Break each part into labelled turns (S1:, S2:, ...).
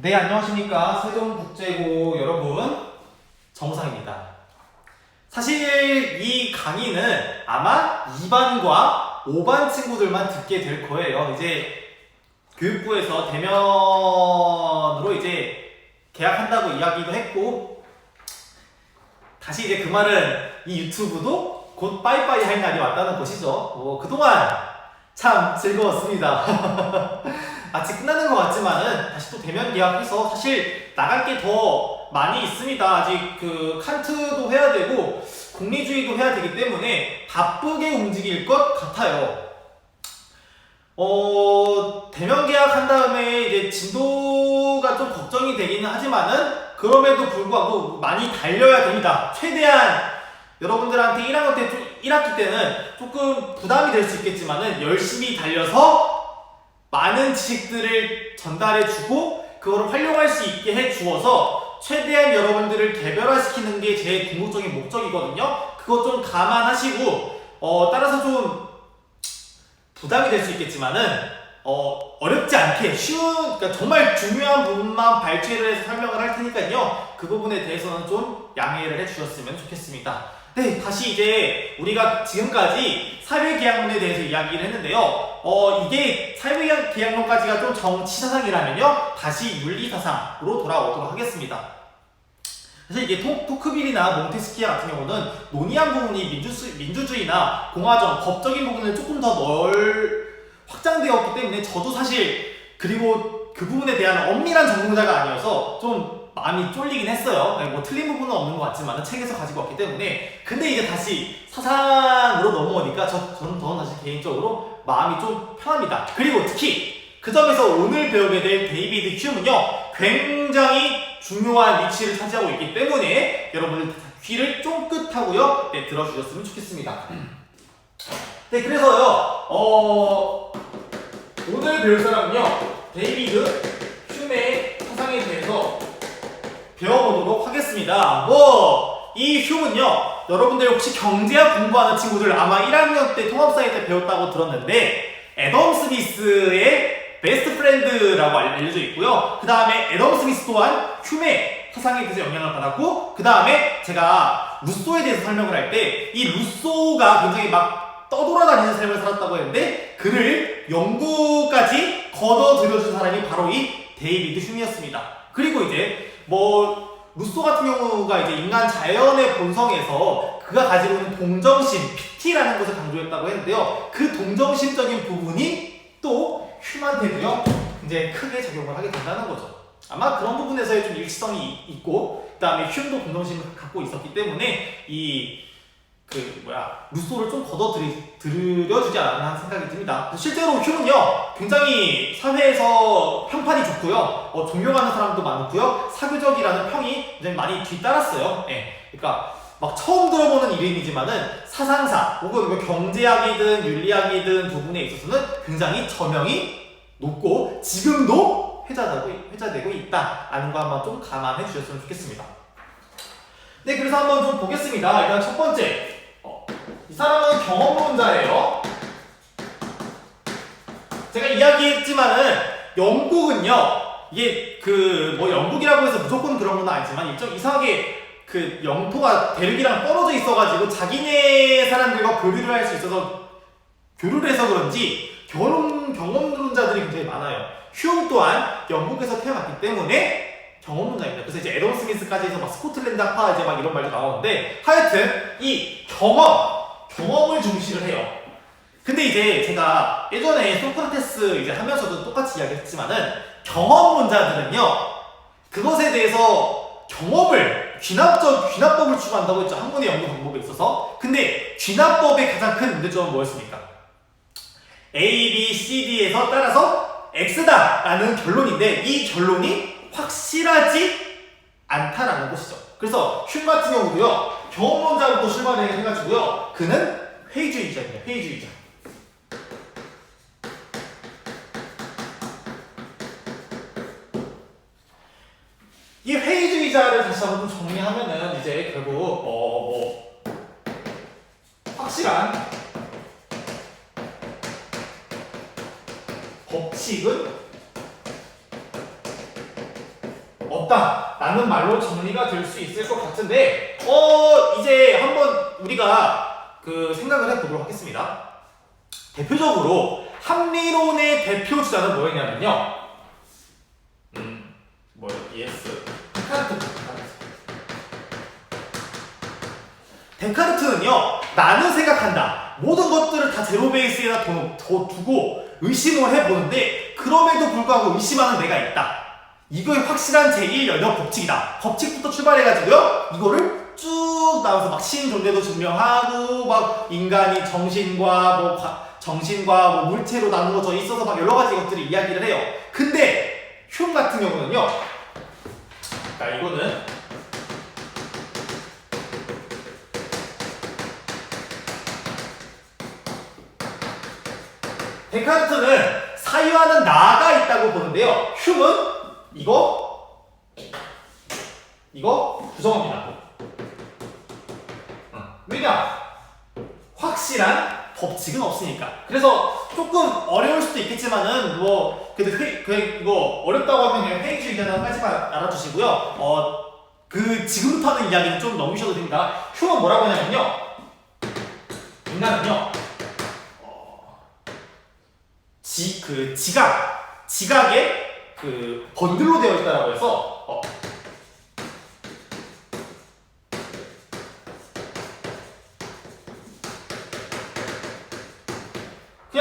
S1: 네, 안녕하십니까. 세종국제고 여러분. 정상입니다. 사실 이 강의는 아마 2반과 5반 친구들만 듣게 될 거예요. 이제 교육부에서 대면으로 이제 계약한다고 이야기도 했고, 다시 이제 그 말은 이 유튜브도 곧 빠이빠이 할 날이 왔다는 것이죠. 어, 그동안 참 즐거웠습니다. 아직 끝나는 것 같지만은 다시 또 대면 계약해서 사실 나갈 게 더 많이 있습니다. 아직 그 칸트도 해야 되고 공리주의도 해야 되기 때문에 바쁘게 움직일 것 같아요. 어, 대면 계약한 다음에 이제 진도가 좀 걱정이 되기는 하지만은 그럼에도 불구하고 많이 달려야 됩니다. 최대한 여러분들한테 1학년 때, 좀- 1학기 때는 조금 부담이 될 수 있겠지만은 열심히 달려서 많은 지식들을 전달해주고 그거를 활용할 수 있게 해주어서 최대한 여러분들을 개별화시키는 게 제 궁극적인 목적이거든요. 그거 좀 감안하시고 어, 따라서 좀 부담이 될 수 있겠지만은 어, 어렵지 않게 쉬운 그러니까 정말 중요한 부분만 발췌를 해서 설명을 할 테니까요. 그 부분에 대해서는 좀 양해를 해주셨으면 좋겠습니다. 네, 다시 이제 우리가 지금까지 사회계약론에 대해서 이야기를 했는데요. 어, 이게 사회계약론까지가 좀 정치사상이라면요. 다시 윤리사상으로 돌아오도록 하겠습니다. 사실 이게 토, 토크빌이나 몽테스키아 같은 경우는 논의한 부분이 민주, 민주주의나 공화정, 법적인 부분을 조금 더 넓, 확장되었기 때문에 저도 사실 그리고 그 부분에 대한 엄밀한 전공자가 아니어서 좀 마음이 쫄리긴 했어요. 네, 뭐 틀린 부분은 없는 것 같지만 책에서 가지고 왔기 때문에 근데 이제 다시 사상으로 넘어오니까 저, 저는 더 다시 개인적으로 마음이 좀 편합니다. 그리고 특히 그 점에서 오늘 배우게 될 데이비드 휴문요 굉장히 중요한 위치를 차지하고 있기 때문에 여러분들 귀를 쫑긋하고요 네, 들어주셨으면 좋겠습니다. 네 그래서요 어 오늘 배울 사람은요 데이비드 휴메의 사상에 대해서 배워보도록 하겠습니다. 뭐 이 휴는요 여러분들 혹시 경제학 공부하는 친구들 아마 1학년 때 통합사회 때 배웠다고 들었는데 애덤 스미스의 베스트 프렌드라고 알려져 있고요. 그 다음에 애덤 스미스 또한 휴메 사상에 대해서 영향을 받았고 그 다음에 제가 루소에 대해서 설명을 할 때 이 루소가 굉장히 막 떠돌아다니는 삶을 살았다고 했는데 그를 연구까지 걷어들여준 사람이 바로 이 데이비드 휴미였습니다. 그리고 이제 뭐 루소 같은 경우가 이제 인간 자연의 본성에서 그가 가지고 있는 동정심, PT라는 것을 강조했다고 했는데요. 그 동정심적인 부분이 또 휴먼테도요 이제 크게 적용을 하게 된다는 거죠. 아마 그런 부분에서의 좀 일치성이 있고 그다음에 휴도 동정심을 갖고 있었기 때문에 이 그 뭐야 루소를 좀 걷어들여주지 않았나 하는 생각이 듭니다. 실제로 휴는요 굉장히 사회에서 평판이 좋고요, 어, 존경하는 사람도 많고요, 사교적이라는 평이 굉장히 많이 뒤따랐어요. 예, 그러니까 막 처음 들어보는 이름이지만은 사상사 혹은 뭐 경제학이든 윤리학이든 부분에 있어서는 굉장히 저명이 높고 지금도 회자되고 회자되고 있다라는 거 한번 좀 감안해 주셨으면 좋겠습니다. 네, 그래서 한번 좀 보겠습니다. 일단 첫 번째. 사람은 경험론자예요. 제가 이야기했지만은 영국은요, 이게 그 뭐 영국이라고 해서 무조건 그런 건 아니지만 좀 이상하게 그 영토가 대륙이랑 떨어져 있어가지고 자기네 사람들과 교류를 할 수 있어서 교류를 해서 그런지 경험 경험론자들이 굉장히 많아요. 휴움 또한 영국에서 태어났기 때문에 경험론자입니다. 그래서 이제 에덤 스미스까지 해서 막 스코틀랜드 학파 이제 막 이런 말도 나오는데 하여튼 이 경험 경험을 중시를 해요. 근데 이제 제가 예전에 소크라테스 이제 하면서도 똑같이 이야기했지만은 경험론자들은요 그것에 대해서 경험을 귀납적 귀납법을 추구한다고 했죠 한 번의 연구 방법에 있어서 근데 귀납법의 가장 큰 문제점은 뭐였습니까? A, B, C, D에서 따라서 X다라는 결론인데 이 결론이 확실하지 않다라는 것이죠. 그래서 흉 같은 경우도요 경험론자부터 출발을 해가지고요 그는 회의주의자입니다. 회의주의자. 이 회의주의자를 다시 한번 좀 정리하면은 이제 결국 어뭐 확실한 법칙은 없다 라는 말로 정리가 될 수 있을 것 같은데 어 이제 한번 우리가 그 생각을 해보도록 하겠습니다. 대표적으로 합리론의 대표 주자는 뭐였냐면요. 음, 뭐요? ES. 데카르트. 데카르트는요, 나는 생각한다. 모든 것들을 다 제로 베이스에다 두고 의심을 해보는데, 그럼에도 불구하고 의심하는 내가 있다. 이거의 확실한 제1 연역 법칙이다. 법칙부터 출발해가지고요, 이거를 쭉 나와서 막 신 존재도 증명하고, 막 인간이 정신과 뭐 과- 정신과 뭐 물체로 나누어져 있어서 막 여러 가지 것들을 이야기를 해요. 근데 흉 같은 경우는요. 자 이거는 데카르트는 사유하는 나가 있다고 보는데요. 흉은 이거 이거 부정합니다. 응. 왜냐? 확실한 법칙은 없으니까. 그래서 조금 어려울 수도 있겠지만은 뭐 근데 회, 그 이거 어렵다고 하면 그냥 회의주의자는 까지만 알아주시고요. 어 그 지금부터 하는 이야기는 좀 넘기셔도 됩니다. 흉은 뭐라고 하냐면요. 인간은요. 어, 지 그 지각 지각에 그 번들로 되어 있다라고 해서 어,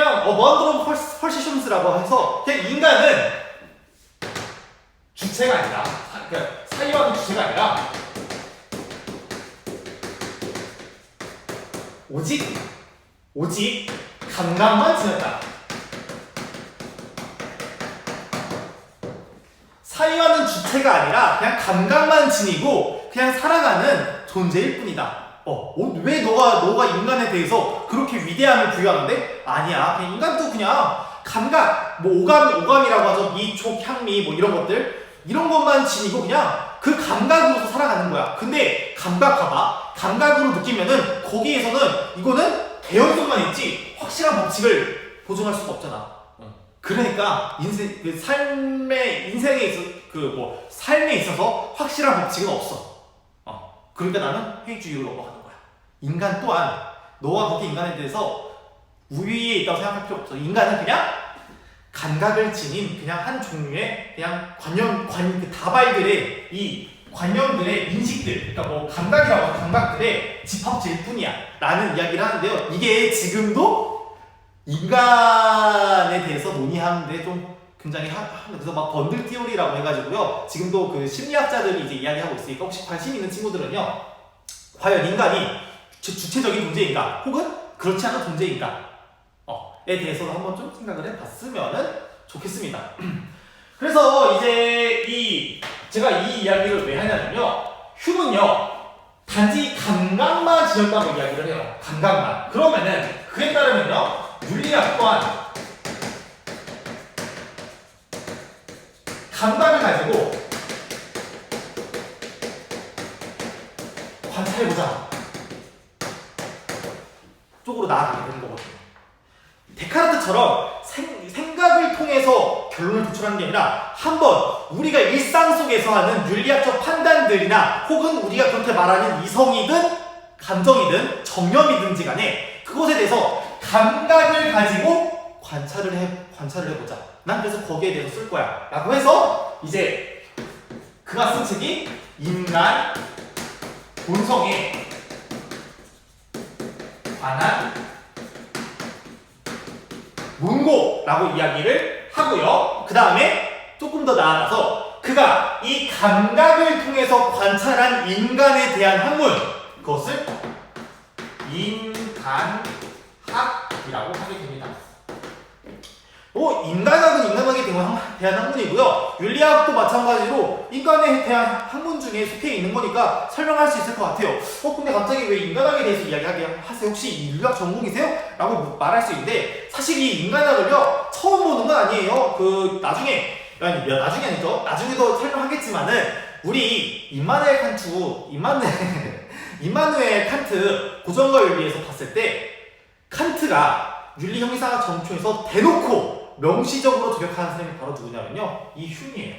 S1: 그냥 어, 먼드롬 펄시숑스라고 해서 그냥 인간은 주체가 아니라 사, 그러니까 주체가 아니라 오직 오직 감각만 지녔다. 사유하는 주체가 아니라 그냥 감각만 지니고 그냥 살아가는 존재일 뿐이다. 어, 어, 왜 너가 너가 인간에 대해서 그렇게 위대함을 부여하는데? 아니야. 그냥 인간도 그냥 감각, 뭐 오감, 오감이라고 하죠. 미 촉, 향미, 뭐 이런 것들 이런 것만 지니고 그냥 그 감각으로서 살아가는 거야. 근데 감각 봐봐. 감각으로 느끼면은 거기에서는 이거는 개연성만 있지 확실한 법칙을 보증할 수가 없잖아. 그러니까 인생 그 삶의 인생에 있어 그 뭐 삶에 있어서 확실한 법칙은 없어. 어. 그러니까 나는 회의주의로 넘어가는 거야. 인간 또한 너와 그렇게 인간에 대해서 우위에 있다고 생각할 필요 없어. 인간은 그냥 감각을 지닌 그냥 한 종류의 그냥 관념 관 그 다발들의 이 관념들의 인식들, 그러니까 뭐 감각이라고 하는 감각들의 집합체일 뿐이야. 라는 이야기를 하는데요. 이게 지금도 인간에 대해서 논의하는데 좀 굉장히 하, 하- 그래서 막 번들 티오리라고 해가지고요. 지금도 그 심리학자들이 이제 이야기하고 있으니까 혹시 관심 있는 친구들은요. 과연 인간이 주, 주체적인 존재인가? 혹은 그렇지 않은 존재인가? 어, 에 대해서도 한번 좀 생각을 해봤으면 좋겠습니다. 그래서 이제 이 제가 이 이야기를 왜 하냐면요. 휴는요. 단지 감각만 지었다고 이야기를 해요. 감각만. 그러면은 그에 따르면요. 윤리학 또한 감각을 가지고 관찰해보자. 쪽으로 나아가게 되는 거거든요. 데카르트처럼 생, 생각을 통해서 결론을 도출하는 게 아니라 한번 우리가 일상 속에서 하는 윤리학적 판단들이나 혹은 우리가 그렇게 말하는 이성이든 감정이든 정념이든지 간에 그것에 대해서 감각을 가지고 관찰을 해 관찰을 해보자. 난 그래서 거기에 대해서 쓸 거야. 라고 해서 이제 그가 쓴 책이 인간 본성에 관한 문고라고 이야기를 하고요. 그 다음에 조금 더 나아가서 그가 이 감각을 통해서 관찰한 인간에 대한 학문 그것을 인간학이라고 하게 됩니다. 어, 인간학은 인간학에 대한 학문이고요. 윤리학도 마찬가지로 인간에 대한 학문 중에 속해 있는 거니까 설명할 수 있을 것 같아요. 어, 근데 갑자기 왜 인간학에 대해서 이야기하게 하세요? 혹시 이 윤리학 전공이세요? 라고 말할 수 있는데 사실 이 인간학을요 처음 보는 건 아니에요. 그 나중에 아니 나중에 아니죠. 나중에도 설명하겠지만은 우리 임마누엘 칸트 임마누엘 임마누엘 칸트 고정과 윤리에서 봤을 때 칸트가 윤리 형이상학 정초에서 대놓고 명시적으로 저격하는 사람이 바로 누구냐면요 이 흉이에요.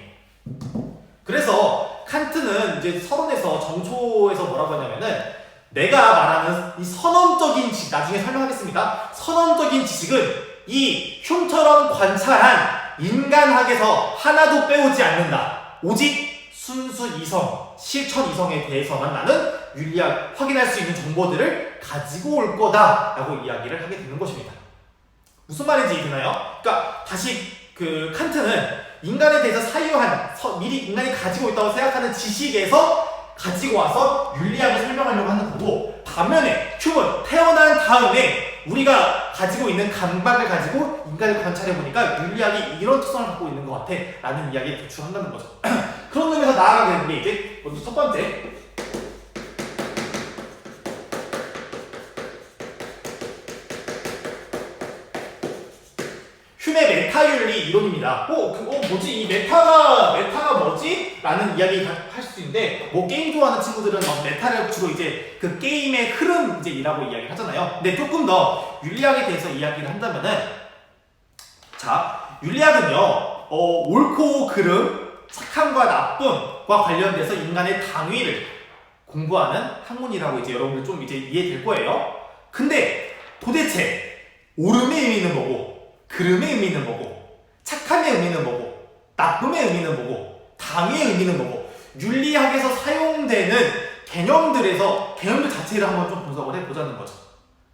S1: 그래서 칸트는 이제 서론에서 정초에서 뭐라고 하냐면은 내가 말하는 이 선언적인 지식 나중에 설명하겠습니다. 선언적인 지식은 이 흉처럼 관찰한 인간학에서 하나도 빼오지 않는다. 오직 순수 이성, 실천 이성에 대해서만 나는 윤리학 확인할 수 있는 정보들을 가지고 올 거다라고 이야기를 하게 되는 것입니다. 무슨 말인지 이해되나요? 그러니까 다시 그 칸트는 인간에 대해서 사유한 서- 미리 인간이 가지고 있다고 생각하는 지식에서 가지고 와서 윤리학을 설명하려고 하는 거고 반면에 휴먼 태어난 다음에 우리가 가지고 있는 감각을 가지고 인간을 관찰해 보니까 윤리학이 이런 특성을 갖고 있는 것 같아 라는 이야기를 도출한다는 거죠 그런 의미에서 나아가게 되는 게 이제 첫 번째 흉의 메타윤리 이론입니다. 어, 그, 어, 뭐지? 이 메타가, 메타가 뭐지? 라는 이야기 할 수 있는데, 뭐, 게임 좋아하는 친구들은 막 메타를 주로 이제 그 게임의 흐름 이제 이라고 이야기를 하잖아요. 근데 조금 더 윤리학에 대해서 이야기를 한다면은, 자, 윤리학은요, 어, 옳고 그름, 착함과 나쁨과 관련돼서 인간의 당위를 공부하는 학문이라고 이제 여러분들 좀 이제 이해될 거예요. 근데 도대체 옳음의 의미는 뭐고, 그름의 의미는 뭐고 착함의 의미는 뭐고 나쁨의 의미는 뭐고 당위의 의미는 뭐고 윤리학에서 사용되는 개념들에서 개념들 자체를 한번 좀 분석을 해보자는 거죠.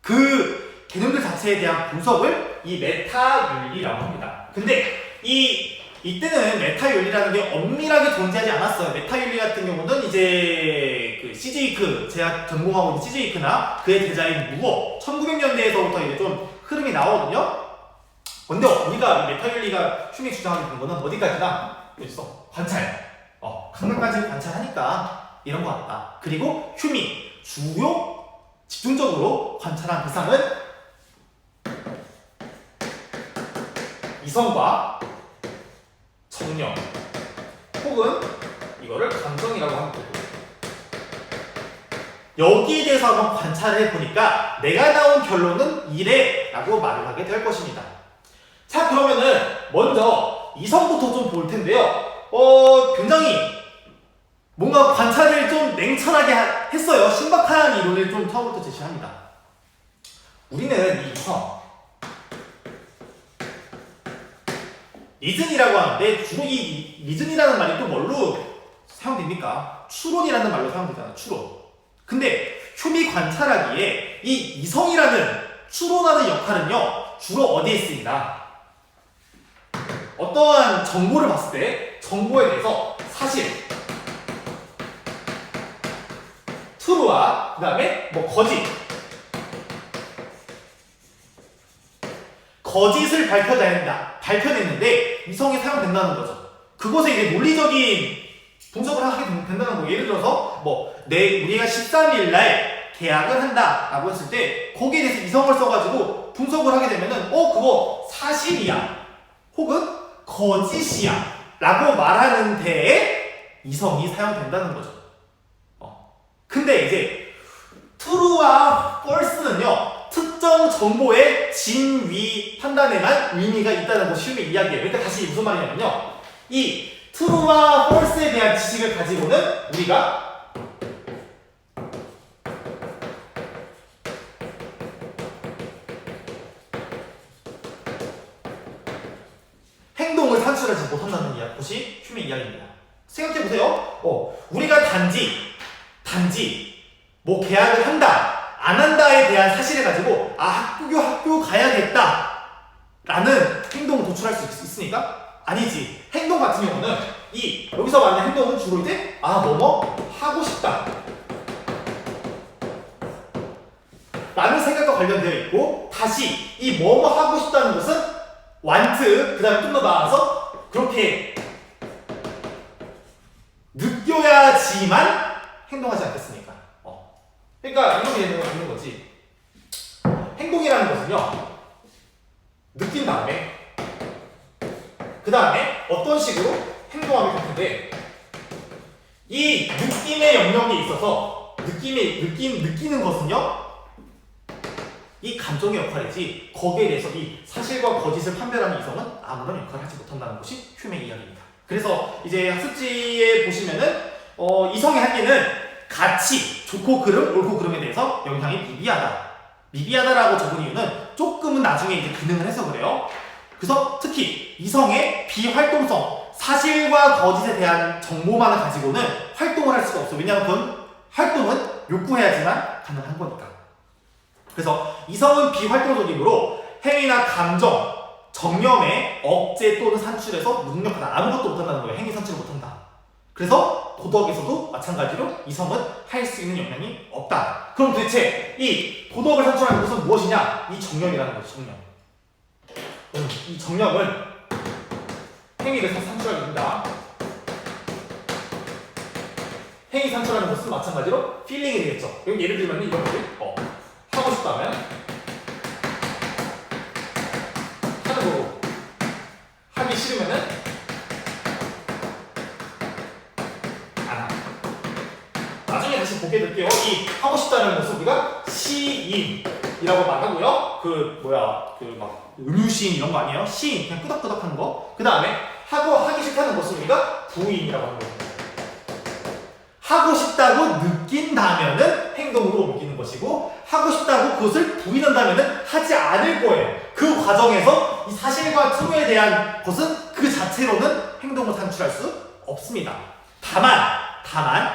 S1: 그 개념들 자체에 대한 분석을 이 메타 윤리라고 합니다. 근데 이 이때는 메타 윤리라는 게 엄밀하게 존재하지 않았어요. 메타 윤리 같은 경우는 이제 그 CJ크 제가 전공하고 있는 CJ크나 그의 제자인 무어 1900년대에서부터 이제 좀 흐름이 나오거든요. 근데 우리가 메타윤리가 흉이 주장하는 그런 거는 어디까지나 있어. 관찰. 어 감각까지 관찰하니까 이런 것 같다. 그리고 흉이 주요 집중적으로 관찰한 대상은 이성과 정령 혹은 이거를 감정이라고 하면 되고. 여기에 대해서 한번 관찰을 해보니까 내가 나온 결론은 이래라고 말을 하게 될 것입니다. 자 그러면은 먼저 이성부터 좀 볼 텐데요. 어 굉장히 뭔가 관찰을 좀 냉철하게 하- 했어요. 신박한 이론을 좀 처음부터 제시합니다. 우리는 이 이성 리즌이라고 하는데 주로 이 리즌이라는 말이 또 뭘로 사용됩니까? 추론이라는 말로 사용되잖아요. 추론. 근데 흉이 관찰하기에 이 이성이라는 추론하는 역할은요 주로 어디에 쓰인다? 어떠한 정보를 봤을 때 정보에 대해서 사실 true와 그 다음에 뭐 거짓 거짓을 밝혀낸다 밝혀냈는데 이성이 사용된다는 거죠. 그것에 이제 논리적인 분석을 하게 된- 된다는 거 예를 들어서 뭐 내 우리가 13일 날 계약을 한다라고 했을 때 거기에 대해서 이성을 써가지고 분석을 하게 되면은 어 그거 사실이야. 혹은 거짓이야 라고 말하는 데에 이성이 사용된다는 거죠. 어. 근데 이제 true와 false는요 특정 정보의 진위 판단에만 의미가 있다는 것이 흉의 이야기예요. 그러니까 다시 무슨 말이냐면요. 이 true와 false에 대한 지식을 가지고는 우리가 행동을 산출하지 못한다는 이야- 것이 흉의 이야기입니다. 생각해 보세요. 어, 우리가 단지 단지 뭐 계약을 한다 안 한다에 대한 사실을 가지고 아 학교 학교 가야겠다 라는 행동을 도출할 수 있, 있으니까 아니지 행동 같은 경우는 이 여기서 말하는 행동은 주로 이제 아 뭐뭐 하고 싶다 라는 생각과 관련되어 있고 다시 이 뭐뭐 하고 싶다는 것은 want 그 다음에 좀 더 나아가서 그렇게 느껴야지만 행동하지 않겠습니까? 어. 그러니까 이런 게 있는 거지. 행동이라는 것은요. 느낀 다음에 그 다음에 어떤 식으로 행동하게 될 텐데 이 느낌의 영역에 있어서 느낌의 느낌 느끼는 것은요. 이 감정의 역할이지 거기에 대해서 이 사실과 거짓을 판별하는 이성은 아무런 역할을 하지 못한다는 것이 휴메 이야기입니다. 그래서 이제 학습지에 보시면은 어, 이성의 한계는 가치, 좋고 그름, 옳고 그름에 대해서 영향이 미비하다. 미비하다라고 적은 이유는 조금은 나중에 이제 기능을 해서 그래요. 그래서 특히 이성의 비활동성, 사실과 거짓에 대한 정보만을 가지고는 활동을 할 수가 없어. 왜냐하면 그건 활동은 요구해야지만 가능한 거니까. 그래서 이성은 비활동적이므로 행위나 감정, 정념에 억제 또는 산출해서 무능력하다. 아무것도 못한다는 거예요. 행위 산출을 못한다. 그래서 도덕에서도 마찬가지로 이성은 할 수 있는 영향이 없다. 그럼 도대체 이 도덕을 산출하는 것은 무엇이냐? 이 정념이라는 거죠. 정념. 음, 이 정념은 행위를 산출하게 됩니다. 행위 산출하는 것은 마찬가지로 필링이 되겠죠. 여기 예를 들면 이런 거지. 어, 하고 싶다면 하는 거고 하기 싫으면은 안 하고. 나중에 다시 보게 될게요. 이 하고 싶다는 것을 우리가 시인 이라고 말하고요. 그 뭐야 그 막 음유시인 이런 거 아니에요? 시인 그냥 끄덕끄덕 하는 거. 그 다음에 하고 하기 싫다는 것을 우리가 부인이라고 하는 거예요. 하고 싶다고 느낀다면은 행동으로 옮기는 것이고 하고 싶다고 그것을 부인한다면은 하지 않을 거예요. 그 과정에서 이 사실과 true에 대한 것은 그 자체로는 행동을 산출할 수 없습니다. 다만 다만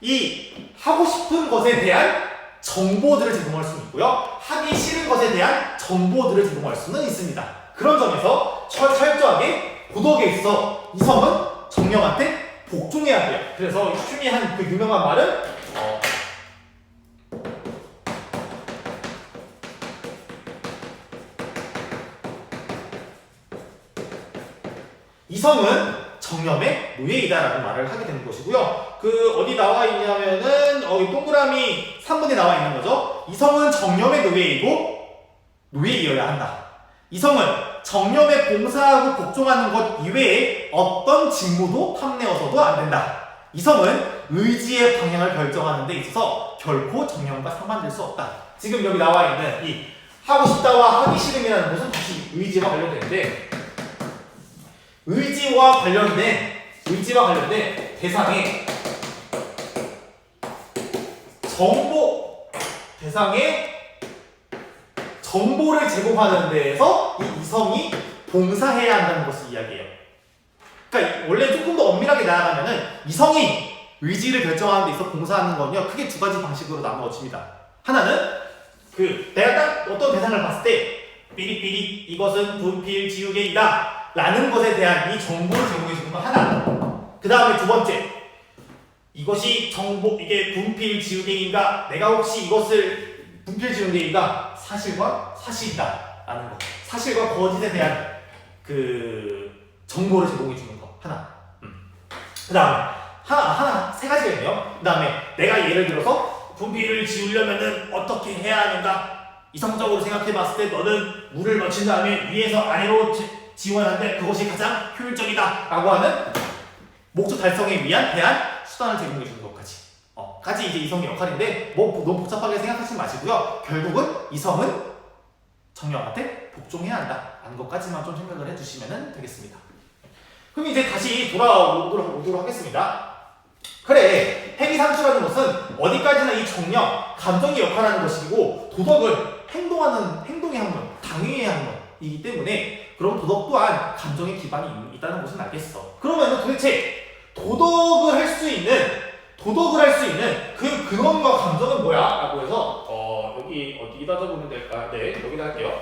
S1: 이 하고 싶은 것에 대한 정보들을 제공할 수는 있고요. 하기 싫은 것에 대한 정보들을 제공할 수는 있습니다. 그런 점에서 철, 철저하게 도덕에 있어 이성은 정령한테 복종해야 돼요. 그래서 춤이 한 그 유명한 말은 어, 이성은 정념의 노예이다라고 말을 하게 되는 것이고요. 그 어디 나와 있냐면은 어, 이 동그라미 3번에 나와 있는 거죠. 이성은 정념의 노예이고 노예이어야 한다. 이성은 정념에 봉사하고 복종하는 것 이외에 어떤 직무도 탐내어서도 안 된다. 이성은 의지의 방향을 결정하는 데 있어서 결코 정념과 상반될 수 없다. 지금 여기 나와 있는 이 하고 싶다와 하기 싫음이라는 것은 다시 의지와 관련되는데 의지와 관련된 의지와 관련된 대상의 정보 대상의 정보를 제공하는 데에서 이 이성이 봉사해야 한다는 것을 이야기해요. 그러니까 원래 조금 더 엄밀하게 나아가면은 이성이 의지를 결정하는 데 있어 봉사하는 건요 크게 두 가지 방식으로 나누어집니다. 하나는 그 내가 딱 어떤 대상을 봤을 때 삐리삐리 이것은 분필 지우개이다 라는 것에 대한 이 정보를 제공해 주는 거 하나. 그 다음에 두 번째. 이것이 정보 이게 분필 지우개인가? 내가 혹시 이것을 분필 지우개인가? 사실과 사실이다 라는 거. 사실과 거짓에 대한 그 정보를 제공해 주는 거. 하나. 음. 그 다음에 하나 하나 세 가지가 있네요. 그 다음에 내가 예를 들어서 분필을 지우려면은 어떻게 해야 하는가? 이성적으로 생각해 봤을 때 너는 물을 맞춘 다음에 위에서 아래로 지, 지원하는데 그것이 가장 효율적이다 라고 하는 목적 달성에 위한 대한 수단을 제공해 주는 것까지. 어, 까지 이제 이성의 역할인데 뭐 너무 복잡하게 생각하지 마시고요. 결국은 이성은 정령한테 복종해야 한다. 라는 것까지만 좀 생각을 해주시면 되겠습니다. 그럼 이제 다시 돌아오도록 오도록 하겠습니다. 그래 행위 산출하는 것은 어디까지나 이 정령 감정의 역할하는 것이고 도덕은 행동하는 행동의 학문 당위의 학문이기 때문에 그럼 도덕 또한 감정의 기반이 있- 있다는 것은 알겠어 그러면 도대체 도덕을 할 수 있는 도덕을 할 수 있는 그 근원과 감정은 뭐야? 라고 해서 어 여기 어디다 적으면 될까? 네 여기다 할게요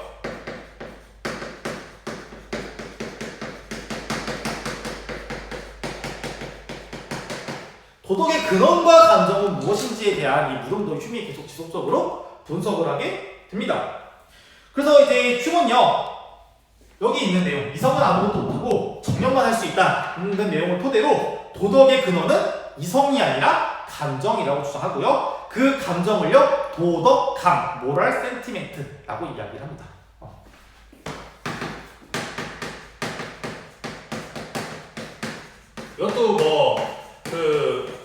S1: 도덕의 근원과 감정은 무엇인지에 대한 이 물음도 휴미 계속 지속적으로 분석을 하게 됩니다. 그래서 이제 휴먼요 여기 있는 내용 이성은 아무것도 못하고 정령만 할 수 있다는 내용을 토대로 도덕의 근원은 이성이 아니라 감정이라고 주장하고요. 그 감정을요 도덕감, 모랄 센티멘트라고 이야기를 합니다. 어. 이것도 뭐그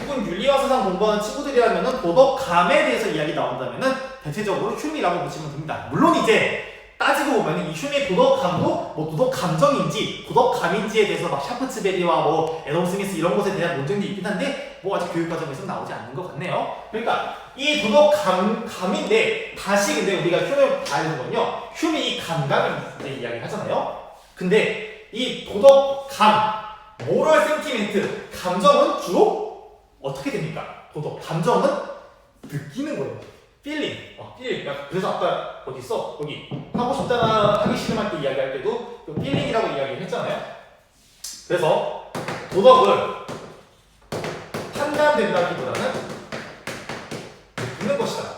S1: 혹은 윤리와 세상 공부하는 친구들이라면은 도덕감에 대해서 이야기 나온다면은 대체적으로 흉이라고 보시면 됩니다. 물론 이제 따지고 보면 이 흉의 도덕감도 뭐 도덕감정인지 도덕감인지에 대해서 막 샤프츠베리와 뭐 애덤 스미스 이런 것에 대한 논쟁도 있긴 한데 뭐 아직 교육과정에서 나오지 않는 것 같네요. 그러니까 이 도덕감 감인데 다시 근데 우리가 흉을 봐야 되는 건요. 흉이 이 감각을 이제 이야기를 하잖아요. 근데 이 도덕감, 모럴 센티멘트, 감정은 주로 어떻게 됩니까? 도덕 감정은 느끼는 거예요. 필링. 어, 필링. 야, 그래서 아까 어디 있어? 여기 하고 싶다나 하기 싫음 할 때 이야기할 때도 그 필링이라고 이야기를 했잖아요. 그래서 도덕은 판단된다기보다는 느끼는 것이다.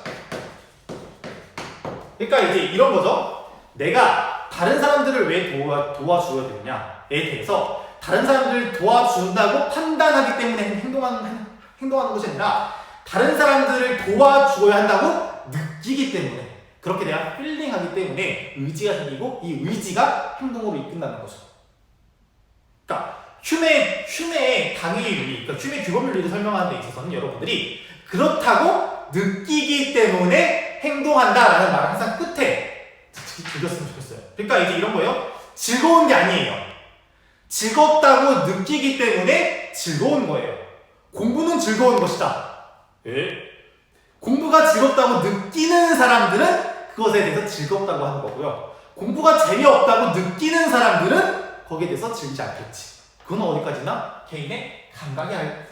S1: 그러니까 이제 이런 거죠. 내가 다른 사람들을 왜 도와, 도와줘야 되느냐에 대해서 다른 사람들을 도와준다고 판단하기 때문에 행동하는, 행동하는 것이 아니라 다른 사람들을 도와줘야 한다고 느끼기 때문에 그렇게 내가 필링하기 때문에 의지가 생기고 이 의지가 행동으로 이끈다는 거죠. 그러니까 휴메 휴메의 당의 윤리, 그러니까 휴메 규범 윤리를 설명하는 데 있어서는 여러분들이 그렇다고 느끼기 때문에 행동한다라는 말을 항상 끝에 들렸으면 좋겠어요. 그러니까 이제 이런 거예요. 즐거운 게 아니에요. 즐겁다고 느끼기 때문에 즐거운 거예요. 공부는 즐거운 것이다. 예? 공부가 즐겁다고 느끼는 사람들은 그것에 대해서 즐겁다고 하는 거고요. 공부가 재미없다고 느끼는 사람들은 거기에 대해서 즐기지 않겠지. 그건 어디까지나 개인의 감각이 할,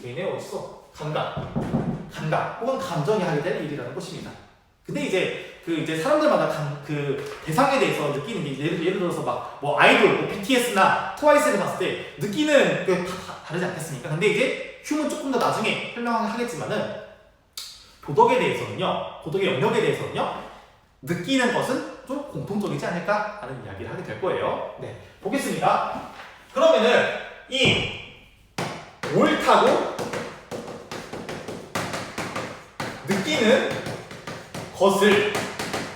S1: 개인의 어딨어? 감각. 감각 혹은 감정이 하게 될 일이라는 것입니다. 근데 이제 그 이제 사람들마다 감, 그 대상에 대해서 느끼는 게 예를, 예를 들어서 막 뭐 아이돌, 뭐 BTS나 트와이스를 봤을 때 느끼는 게 다, 다 다르지 않겠습니까? 근데 이제 휴은 조금 더 나중에 설명하겠지만은 도덕에 대해서는요, 도덕의 영역에 대해서는요, 느끼는 것은 좀 공통적이지 않을까 하는 이야기를 하게 될 거예요. 네, 보겠습니다. 그러면은 이 옳다고 느끼는 것을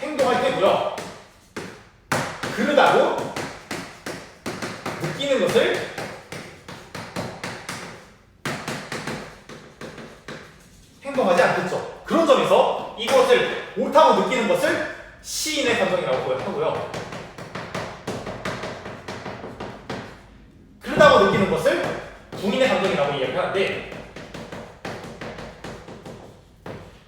S1: 행동할 때고요. 그러다고 느끼는 것을 행동하지 않겠죠. 그런 점에서 이것을 옳다고 느끼는 것을 시인의 감정이라고 하고요. 그러다고 느끼는 것을 부인의 감정이라고 이야기하는데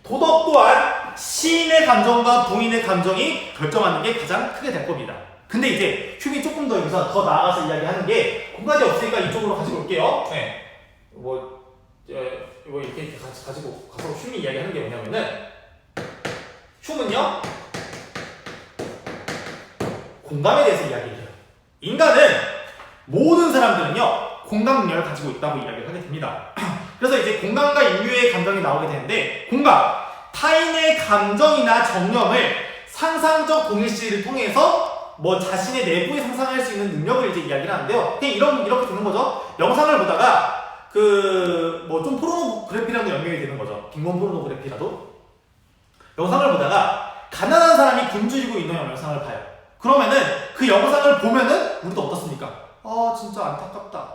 S1: 도덕 또한 시인의 감정과 부인의 감정이 결정하는 게 가장 크게 될 겁니다. 근데 이제 흉이 조금 더 여기서 더 나아가서 이야기하는 게 공간이 없으니까 이쪽으로 가지고 올게요. 네. 뭐, 에, 뭐 이렇게, 이렇게 같이 가지고 가서 흉이 이야기하는 게 뭐냐면은 흉은요 공감에 대해서 이야기해요. 인간은 모든 사람들은요 공감 능력을 가지고 있다고 이야기를 하게 됩니다. 그래서 이제 공감과 인류의 감정이 나오게 되는데 공감 타인의 감정이나 정념을 상상적 동일시를 통해서 뭐 자신의 내부에 상상할 수 있는 능력을 이제 이야기를 하는데요. 이런 이렇게 되는 거죠. 영상을 보다가 그 뭐 좀 포르노그래피랑도 연결이 되는 거죠. 빈곤 포르노그래피라도 영상을 보다가 가난한 사람이 굶주리고 있는 영상을 봐요. 그러면은 그 영상을 보면은 우리도 어떻습니까? 아 진짜 안타깝다.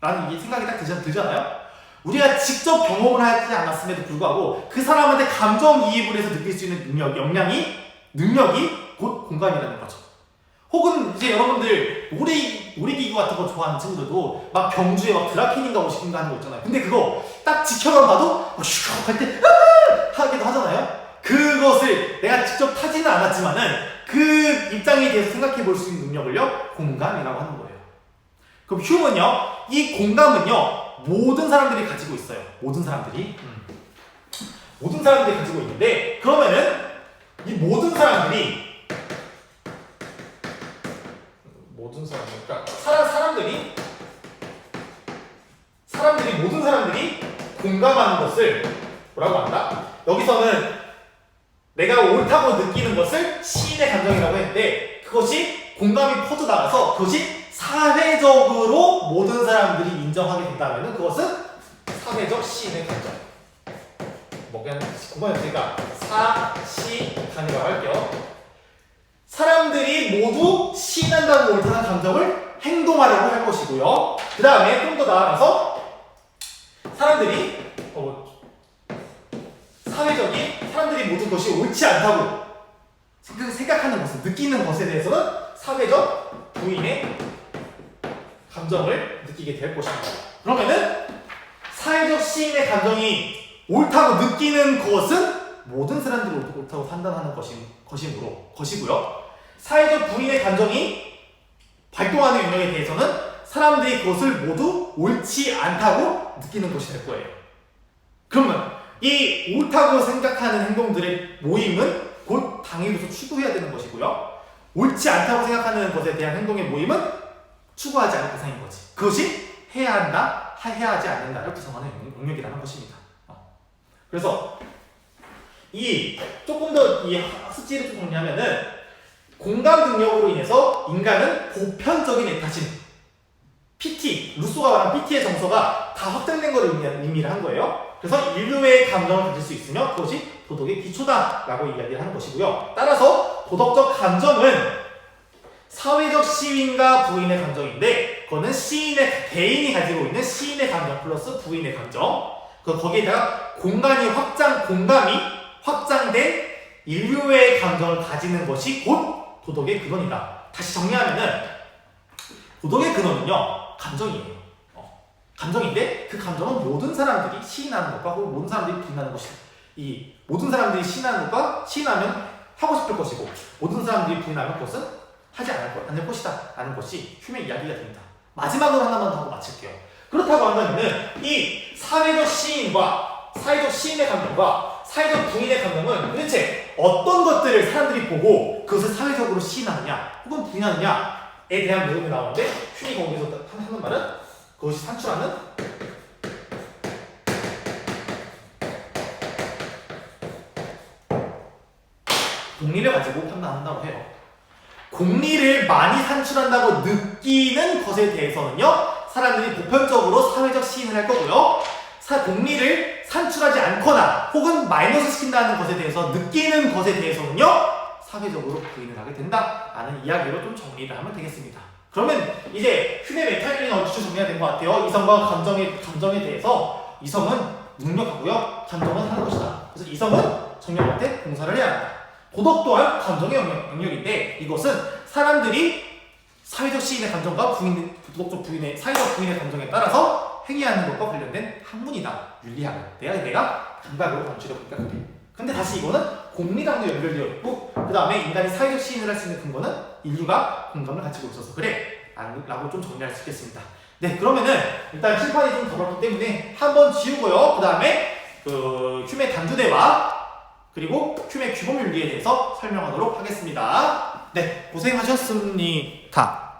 S1: 라는 이 생각이 딱 드잖, 들잖아요. 우리가 직접 경험을 하지 않았음에도 불구하고 그 사람한테 감정 이입을 해서 느낄 수 있는 능력, 역량이 능력이 곧 공감이라는 거죠. 혹은 이제 여러분들 오리 오리기구 같은 거 좋아하는 친구들도 막 경주에 막 드라켄인가 오시킨가 하는 거 있잖아요. 근데 그거 딱 지켜만 봐도 슉 할때 하기도 하잖아요. 그것을 내가 직접 타지는 않았지만은 그 입장에 대해서 생각해 볼 수 있는 능력을요 공감이라고 하는 거예요. 그럼 휴먼요 이 공감은요 모든 사람들이 가지고 있어요. 모든 사람들이 음. 모든 사람들이 가지고 있는데 그러면은 이 모든 사람들이 모든 사람들, 그러니까 사람 사람들이 사람들이 모든 사람들이 공감하는 것을 뭐라고 한다? 여기서는 내가 옳다고 느끼는 것을 시인의 감정이라고 했는데 그것이 공감이 퍼져 나가서 그것이 사회적으로 모든 사람들이 인정하게 된다면 그것은 사회적 시인의 감정. 뭐 그냥 공감이니까 사시감이라고 할게요. 사람들이 모두 시인한다고 옳다는 감정을 행동하려고 할 것이고요. 그 다음에 좀 더 나아가서 사람들이 어, 사회적인 사람들이 모든 것이 옳지 않다고 그 생각하는 것은 느끼는 것에 대해서는 사회적 부인의 감정을 느끼게 될 것입니다. 그러면은 사회적 시인의 감정이 옳다고 느끼는 것은 모든 사람들이 옳- 옳다고 판단하는 것이, 것이므로, 것이고요. 사회적 부인의 감정이 발동하는 영역에 대해서는 사람들이 그것을 모두 옳지 않다고 느끼는 것이 될 거예요. 그러면 이 옳다고 생각하는 행동들의 모임은 곧 당일로서 추구해야 되는 것이고요. 옳지 않다고 생각하는 것에 대한 행동의 모임은 추구하지 않을 대상인 거지. 그것이 해야 한다, 하- 해야 하지 않는다를 구성하는 영- 영역이라는 것입니다. 어. 그래서 이 조금 더 이 학습지를 좀 정리하면은 공감 능력으로 인해서 인간은 보편적인 애타심, PT, 루소가 말한 PT의 정서가 다 확장된 것을 의미- 의미를 한 거예요. 그래서 인류의 감정을 가질 수 있으며 그것이 도덕의 기초다라고 이야기를 하는 것이고요. 따라서 도덕적 감정은 사회적 시인과 부인의 감정인데 그거는 시인의 개인이 가지고 있는 시인의 감정 플러스 부인의 감정 그 거기에다가 공간이 확장 공감이 확장된 인류의 감정을 가지는 것이 곧 도덕의 근원이다. 다시 정리하면은 도덕의 근원은요 감정이에요. 어, 감정인데 그 감정은 모든 사람들이 시인하는 것과 혹은 모든 사람들이 부인하는 것이다. 이 모든 사람들이 시인하는 것과 시인하면 하고 싶을 것이고 모든 사람들이 부인하면 그것은 하지 않을 것, 않을 것이다 라는 것이 흉의 이야기가 됩니다. 마지막으로 하나만 더 하고 마칠게요. 그렇다고 한다면 이 사회적 시인과 사회적 시인의 감정과 사회적 부인의 감정은 도대체 어떤 것들을 사람들이 보고 그것을 사회적으로 시인하느냐 혹은 부인하느냐에 대한 내용이 나오는데 흉이 거기서 하는 말은 그것이 산출하는 공리를 가지고 판단한다고 해요. 공리를 많이 산출한다고 느끼는 것에 대해서는요, 사람들이 보편적으로 사회적 시인을 할 거고요. 사, 공리를 산출하지 않거나 혹은 마이너스 시킨다는 것에 대해서 느끼는 것에 대해서는요, 사회적으로 부인을 하게 된다라는 이야기로 좀 정리를 하면 되겠습니다. 그러면 이제 휴대 메타기는 어디서 정리가 된 것 같아요. 이성과 감정에, 감정에 대해서 이성은 능력하고요, 감정은 하는 것이다. 그래서 이성은 정령한테 공사를 해야 한다. 도덕 또한 감정의 영역, 영역 인데 이것은 사람들이 사회적 시인의 감정과 부인, 도덕적 부인의 사회적 부인의 감정에 따라서 행위하는 것과 관련된 학문이다. 윤리학은 내가 내가 감각으로 감추려 보니까 그래. 근데 다시 이거는 공리랑도 연결되어 있고 그 다음에 인간이 사회적 시인을 할 수 있는 근거는 인류가 공감을 가지고 있어서 그래 라고 좀 정리할 수 있겠습니다. 네 그러면은 일단 칠판이 좀 더럽기 때문에 한번 지우고요. 그 다음에 그 휴메 단두대와 그리고 큐의 규범 윤리에 대해서 설명하도록 하겠습니다. 네, 고생하셨습니다.